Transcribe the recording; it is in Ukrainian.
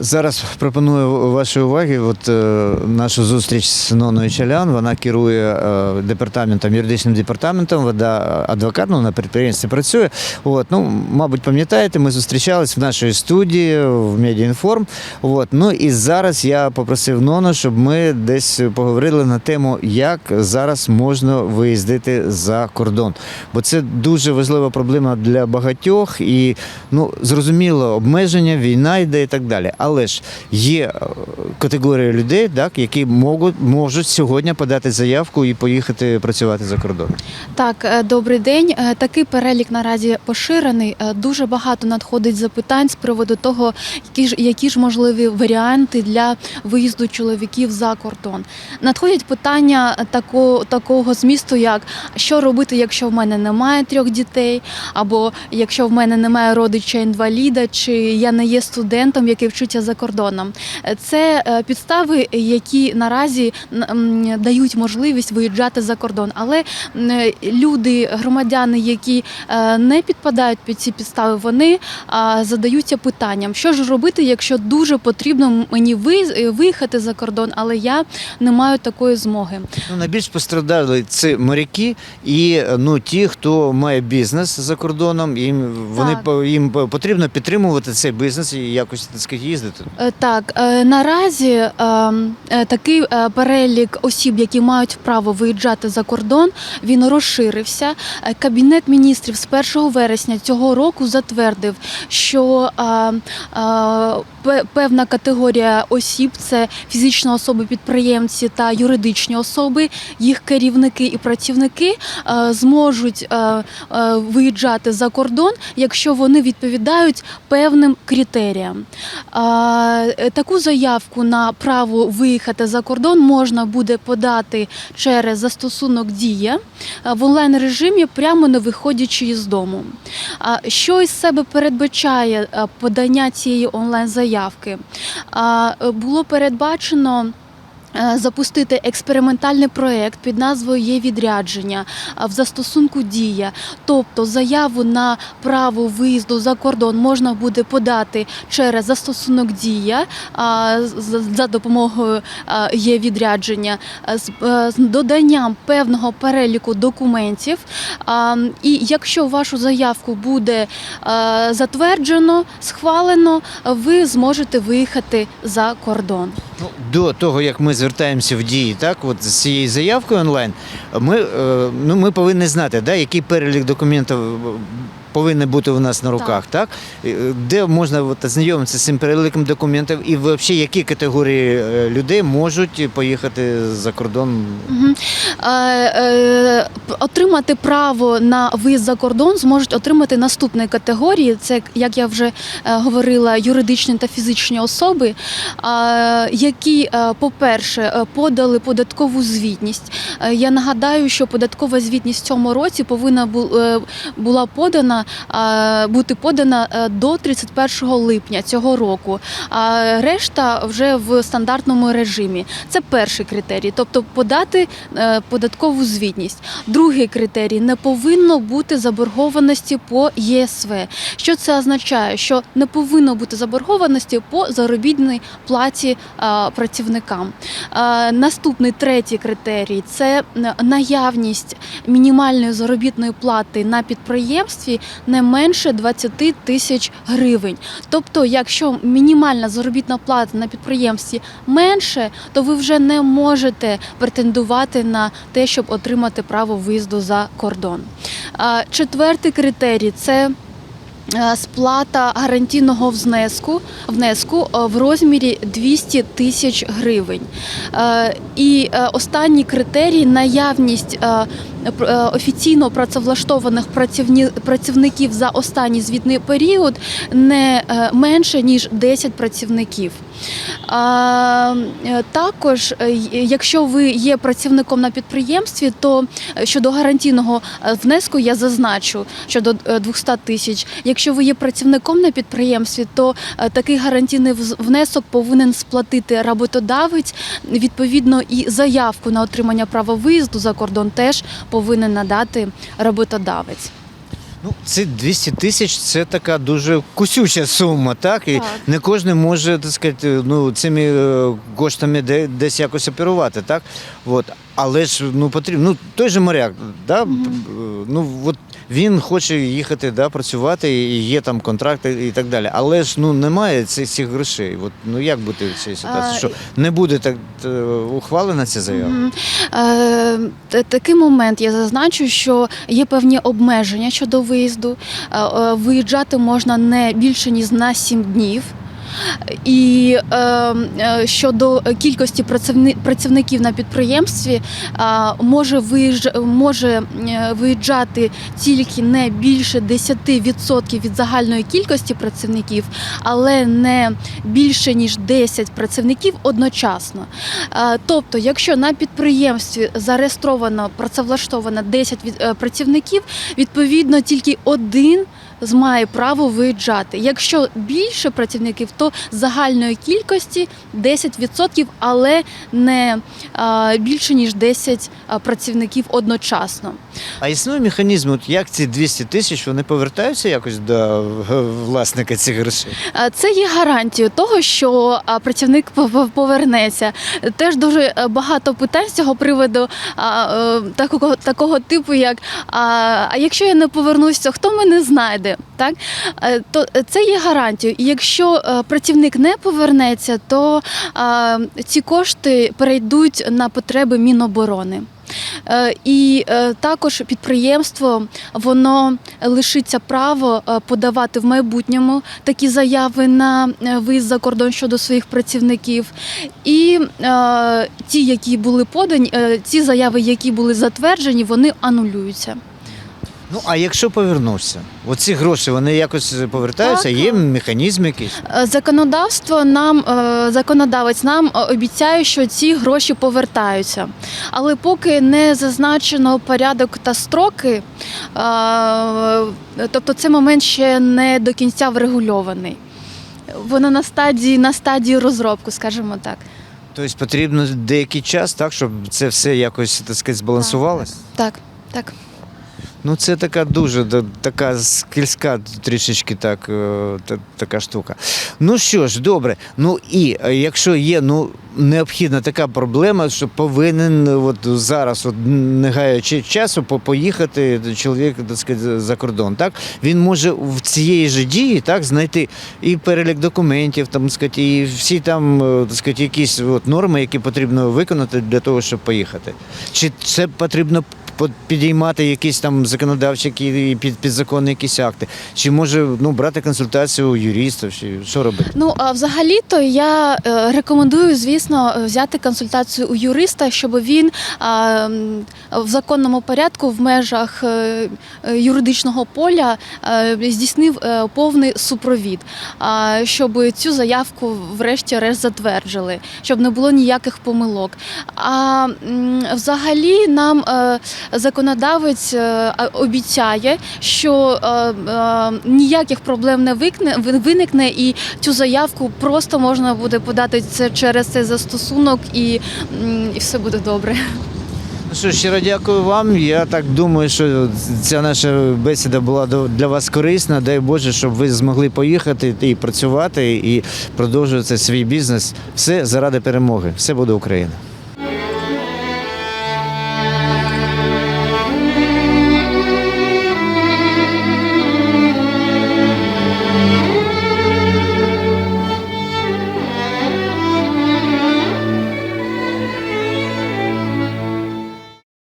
Зараз пропоную вашій увазі от, е, нашу зустріч з Ноною Чалян. Вона керує е, департаментом, юридичним департаментом, вода адвокат, ну, на підприємстві працює. От, ну, мабуть, пам'ятаєте, ми зустрічались в нашій студії в Медіаінформ. От, ну і зараз я попросив Нону, щоб ми десь поговорили на тему, як зараз можна виїздити за кордон. Бо це дуже важлива проблема для багатьох і ну, зрозуміло, обмеження, війна йде і так далі. Але ж є е, категорія людей, так, які можуть, можуть сьогодні подати заявку і поїхати працювати за кордон. Так, е, добрий день. Е, Такий перелік наразі поширений. Дуже багато надходить запитань з приводу того, які ж які ж можливі варіанти для виїзду чоловіків за кордон. Надходять питання такого, такого змісту, як що робити, якщо в мене немає трьох дітей, або якщо в мене немає родича інваліда, чи я не є студентом, який вчиться за кордоном. Це е, підстави, які наразі дають можливість виїжджати за кордон. Але е, люди, громадяни, які е, не підпадають під ці підстави, вони задаються питанням, що ж робити, якщо дуже потрібно мені ви- виїхати за кордон, але я не маю такої змоги. Ну, найбільш постраждали це моряки і ну, ті, хто має бізнес за кордоном, їм, вони, Так. їм потрібно підтримувати цей бізнес і якось так сказати, їздити. Е, Так, е, наразі е, е, такий перелік осіб, які мають право виїжджати за кордон, він розширився. Кабінет міністрів з 1 вересня цього року затвердив, що пе- певна категорія осіб це фізичні особи-підприємці та юридичні особи, їх керівники і працівники зможуть виїжджати за кордон, якщо вони відповідають певним критеріям. Е, Таку заявку на право виїхати за кордон можна буде подати через застосунок Дія е, в онлайн режимі, прямо не виходячи із дому. Що із себе передбачає е, подання цієї онлайн заявки? Було передбачено. Е, Запустити експериментальний проект під назвою Є відрядження в застосунку Дія. Тобто заяву на право виїзду за кордон можна буде подати через застосунок Дія з- за допомогою є відрядження з, е, доданням певного переліку документів. І якщо вашу заявку буде е, затверджено, схвалено, ви зможете виїхати за кордон. Ну, до того, як ми звертаємося в дії, так, от з цією заявкою онлайн, ми, е, ну, ми повинні знати, да, який перелік документів повинен бути у нас на руках, так? Е, Де можна от, знайомитися з цим переліком документів і взагалі які категорії е, людей можуть поїхати за кордон? Мгм. Е, е, Отримати право на виїзд за кордон зможуть отримати наступні категорії. Це, як я вже е, говорила, юридичні та фізичні особи, е, які, по-перше, подали податкову звітність. Я нагадаю, що податкова звітність в цьому році повинна була подана бути подана е, до 31 липня цього року. А решта вже в стандартному режимі. Це перший критерій, тобто подати е, податкову звітність. Другий критерій не повинно бути заборгованості по ЄСВ. Що це означає? Що не повинно бути заборгованості по заробітній платі е, працівникам. Е, Наступний третій критерій це е, наявність мінімальної заробітної плати на підприємстві не менше 20 тисяч гривень. Тобто, якщо мінімальна заробітна плата на підприємстві менше, то ви вже не можете претендувати на те, щоб отримати право виїзду за кордон. Четвертий критерій це. Сплата гарантійного внеску внеску в розмірі 200 тисяч гривень. І останній критерій наявність офіційно працевлаштованих працівників за останній звітний період не е, менше ніж 10 працівників. Е, Також, е, якщо ви є працівником на підприємстві, то е, щодо гарантійного е, внеску я зазначу щодо е, 200 тисяч. Якщо ви є працівником на підприємстві, то е, такий гарантійний внесок повинен сплатити роботодавець. Відповідно, і заявку на отримання права виїзду за кордон теж повинен надати роботодавець. Ну, це 200 тисяч це така дуже кусюча сума, так? І Так. не кожен може, так сказати, ну, цими е, коштами де, десь якось оперувати, так? От. Але ж ну, потрібно, ну, той же моряк, да? Mm -hmm. ну, от він хоче їхати, да, працювати, і є там контракти і так далі. Але ж ну, немає цих, цих грошей. От, ну, як бути в цій ситуації? Що не буде так е, ухвалена ця заява? Е, Такий момент я зазначу, що є певні обмеження щодо виїзду. Е, Виїжджати можна не більше ніж на 7 днів. І е, е, щодо кількості працівни- працівників на підприємстві, е, може, виїжджа, може е, виїжджати тільки не більше 10% від загальної кількості працівників, але не більше ніж 10 працівників одночасно. Е, Тобто, якщо на підприємстві зареєстровано працевлаштовано 10 від- е, працівників, відповідно тільки один має право виїжджати. Якщо більше працівників, то загальної кількості 10%, але не більше ніж 10 е, працівників одночасно. А існує механізм, от як ці 200 тисяч вони повертаються якось до е, власника цих грошей? Це є гарантією того, що працівник пов- повернеться. Теж дуже е, багато питань з цього приводу е, такого, такого типу, як а, а якщо я не повернуся, хто мене знайде? Так? Е, То це є гарантією. І якщо е, працівник не повернеться, то ці кошти перейдуть на потреби Міноборони. Е, І е, також підприємство воно лишиться право е, подавати в майбутньому такі заяви на е, виїзд за кордон щодо своїх працівників. І е, ті, які були подані, е, ці заяви, які були затверджені, вони анулюються. Ну а якщо повернувся, оці гроші вони якось повертаються, Так. є механізм якийсь. Е, Законодавство нам е, законодавець нам е, обіцяє, що ці гроші повертаються. Але поки не зазначено порядок та строки, е, тобто цей момент ще не до кінця врегульований. Воно на стадії на стадії розробку, скажімо так. Тобто потрібно деякий час, так, щоб це все якось так сказати, збалансувалося. Так, так. Ну, це така дуже така скільська трішечки так, е, така штука. Ну що ж, добре. Ну і е, якщо є ну, необхідна така проблема, що повинен от зараз, от, не гаючи часу, по- поїхати чоловік так сказати, за кордон, так? Він може в цієї ж дії так, знайти і перелік документів, там, сказати, і всі там е, так сказати, якісь от, норми, які потрібно виконати для того, щоб поїхати. Чи це потрібно по- підіймати якісь там законодавчі які- під, підзаконні якісь акти? Чи може ну, брати консультацію у юристів? Чи що робити? Ну а взагалі-то я е, рекомендую, звісно, взяти консультацію у юриста, щоб він а, в законному порядку в межах е, юридичного поля е, здійснив повний супровід, а, щоб цю заявку врешті-решт затверджили, щоб не було ніяких помилок. А взагалі нам законодавець е, обіцяє, що е, е, ніяких проблем не виникне, і цю заявку просто можна буде подати це через цей застосунок, і, і все буде добре. Ну що, щиро дякую вам. Я так думаю, що ця наша бесіда була для вас корисна. Дай Боже, щоб ви змогли поїхати і працювати, і продовжувати свій бізнес. Все заради перемоги. Все буде Україна.